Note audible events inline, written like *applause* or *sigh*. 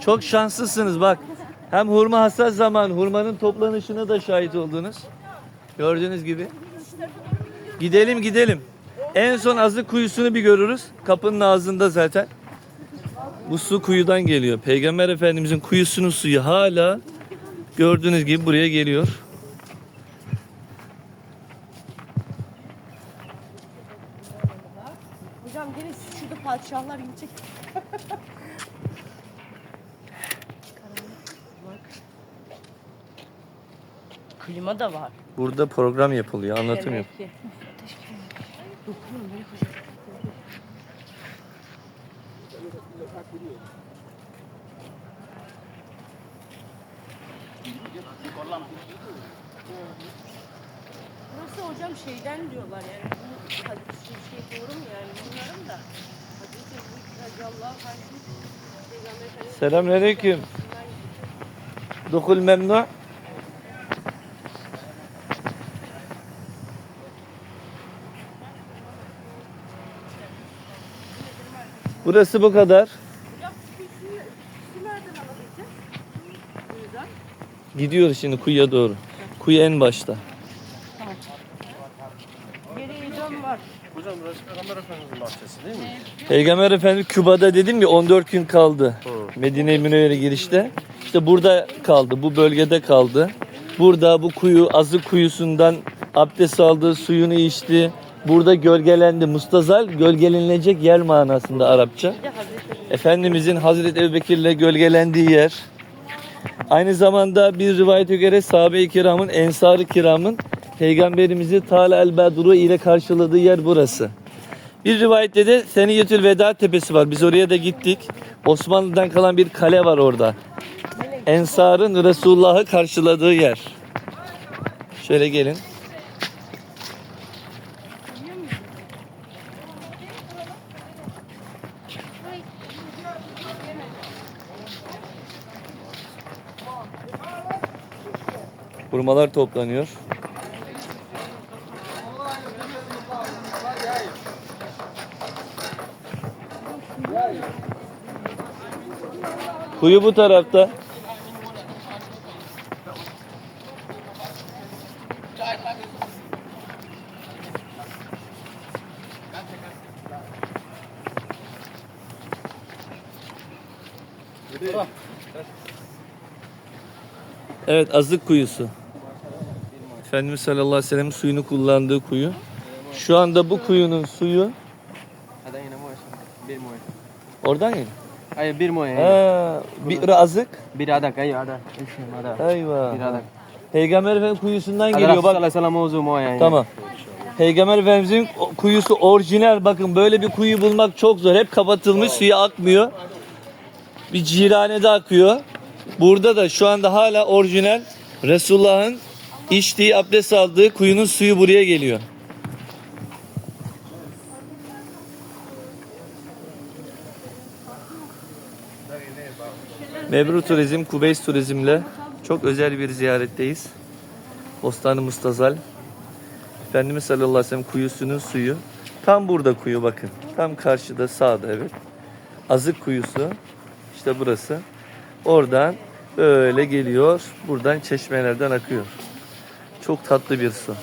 Çok şanslısınız bak. Hem hurma hassas zaman hurmanın toplanışına da şahit oldunuz. Gördüğünüz gibi. Gidelim gidelim. En son azık kuyusunu bir görürüz. Kapının ağzında zaten. Bu su kuyudan geliyor. Peygamber Efendimizin kuyusunun suyu hala gördüğünüz gibi buraya geliyor. Hocam siz şurada padişahlar gidecek. *laughs* Klima da var. Burada program yapılıyor, anlatım yap. Demek ki. Burası hocam şeyden diyorlar yani bu hadis şey, şey doğru mu yani bilmiyorum da hadis bu Allah karşı Peygamber Efendimiz Selamünaleyküm. Dukul memnu. Burası bu kadar. Gidiyoruz şimdi kuyuya doğru. Kuyu en başta. Geriye. Hocam burası Peygamber Efendimiz'in Küba'da dedim ya 14 gün kaldı. Medine-i Münevvere girişte. İşte burada kaldı. Bu bölgede kaldı. Burada bu kuyu azık kuyusundan abdest aldı, suyunu içti. Burada gölgelendi. Mustazal gölgelenilecek yer manasında Arapça. Efendimizin Hazreti Ebubekir'le gölgelendiği yer. Aynı zamanda bir rivayete göre sahabe-i kiramın, ensar-ı kiramın Peygamberimizi Tal el Bedru ile karşıladığı yer burası. Bir rivayette de Seniyetül Veda Tepesi var. Biz oraya da gittik. Osmanlı'dan kalan bir kale var orada. Ensar'ın Resulullah'ı karşıladığı yer. Şöyle gelin. Hurmalar toplanıyor. Kuyu bu tarafta. Evet azık kuyusu. Efendimiz sallallahu aleyhi ve sellem suyunu kullandığı kuyu. Şu anda bu kuyunun suyu oradan ya. Ayo bir moy. Ha, bir azık. Bir adak ayo ada. Isim ada. Eyvah. Bir adak. Peygamber Efendimiz kuyusundan geliyor bak. sallallahu aleyhi moy yani. Tamam. Peygamber Efendimizin kuyusu orijinal. Bakın böyle bir kuyu bulmak çok zor. Hep kapatılmış, suyu akmıyor. Bir ciranede akıyor. Burada da şu anda hala orijinal Resulullah'ın içtiği, abdest aldığı kuyunun suyu buraya geliyor. Mebru Turizm, Kubeys Turizm'le çok özel bir ziyaretteyiz. Bostanı Mustazal. Efendimiz sallallahu aleyhi ve sellem kuyusunun suyu. Tam burada kuyu bakın. Tam karşıda sağda evet. Azık kuyusu. İşte burası. Oradan böyle geliyor. Buradan çeşmelerden akıyor. Çok tatlı bir su.